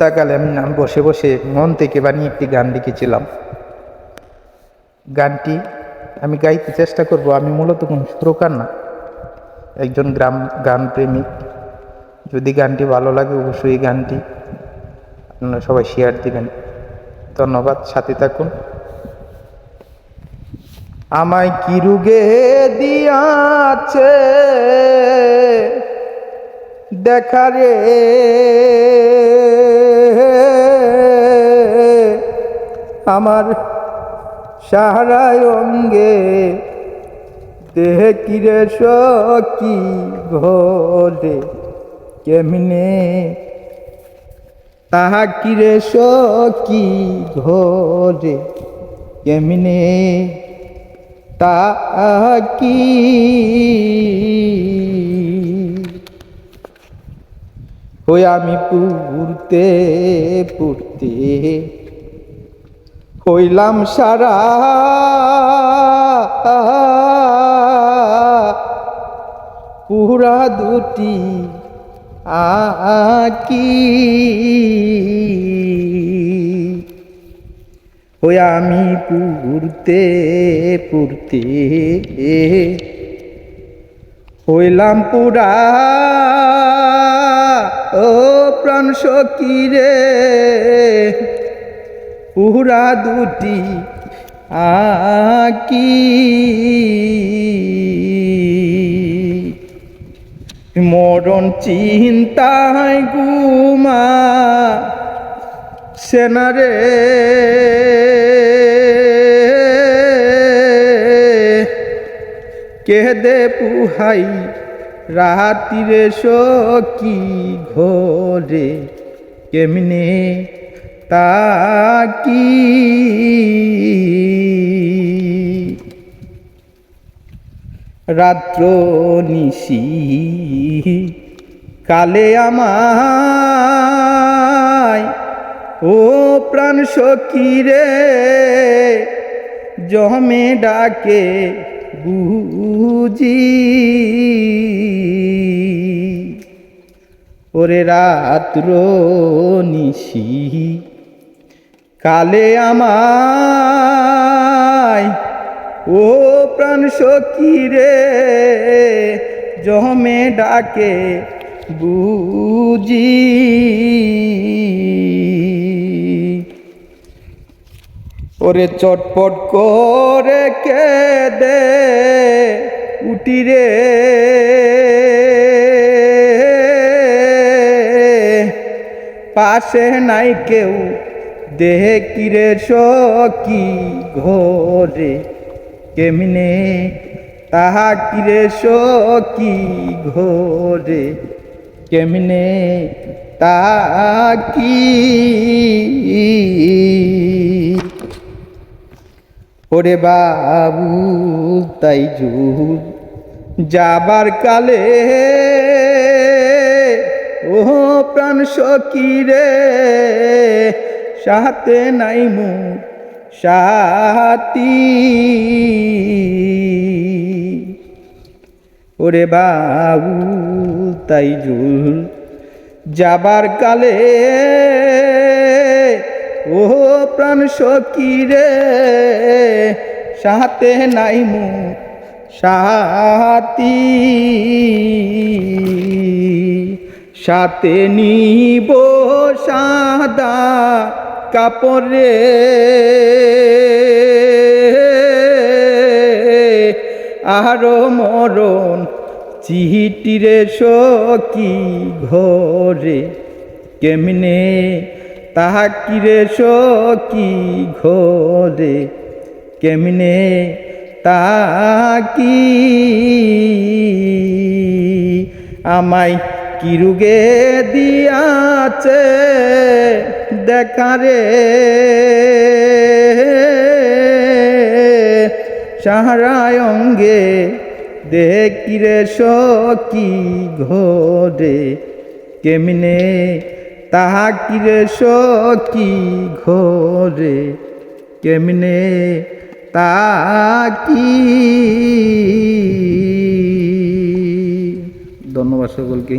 তাকালে আমি বসে বসে মন থেকে বানিয়ে একটি গান লিখেছিলাম। গানটি আমি গাইতে চেষ্টা করব, আমি মূলত কোনো সুরকার না, একজন গ্রাম গান প্রেমিক। যদি গানটি ভালো লাগে অবশ্যই গানটি আপনারা সবাই শেয়ার দিবেন। ধন্যবাদ, সাথে থাকুন। আমায় কি রুগে দিয়াছে? দেখারে আমার সাহারায় অঙ্গে দেহে কিরে সকি ঘরে কেমনে? তাহা কিরে সকি ঘরে কেমনে? তাহা কি ওই আমি পুরতে পুরতে হইলাম সারা। পুরা দুটি আকি। ওই আমি পুরতে পুরতে হইলাম পুরা। ও প্রাণ সকিরে পুরা দুটি আকি। মরণ চিন্তায় গুমা সেনারে। কেদে পুহাই রাতিরে সকি ঘরে। কেমনে তাকি। রাত্র নিশি কালে আমায় ও প্রাণ সকিরে জমে ডাকে বুঝি ওরে রাত্র নিশি কালে আমায়, ও প্রাণ সকিরে জমে ডাকে বুঝি। ওরে চটপট করে কে দে উটি রে। পাশে নাই কেউ দেহে কিরে সকি ঘরে? কেমনে? তাহা কিরে সকি ঘরে? কেমনে? তাকি ওরে বাবু, তাই জুর যাবার কালে ও প্রাণ সকিরে সাথে নাই মু সাথী ওরে বাবু, তাই জুল যাবার কালে, ও প্রাণ সকিরে সাথে নাই মু সাথী সাথে নিব সাদা কাপড়ে। আরও মরণ চিঠিরে সকি ঘরে। কেমনে তাহা কিরে সকি ঘরে? কেমনে তাকি আমায় কিরুগে দিয়াছে? দেখারে সাহারায় অঙ্গে দেখিরে সকি ঘরে। কেমনে তাহা কিরে সকি ঘরে। কেমনে তাকি ধন্যবাদ সকলকে।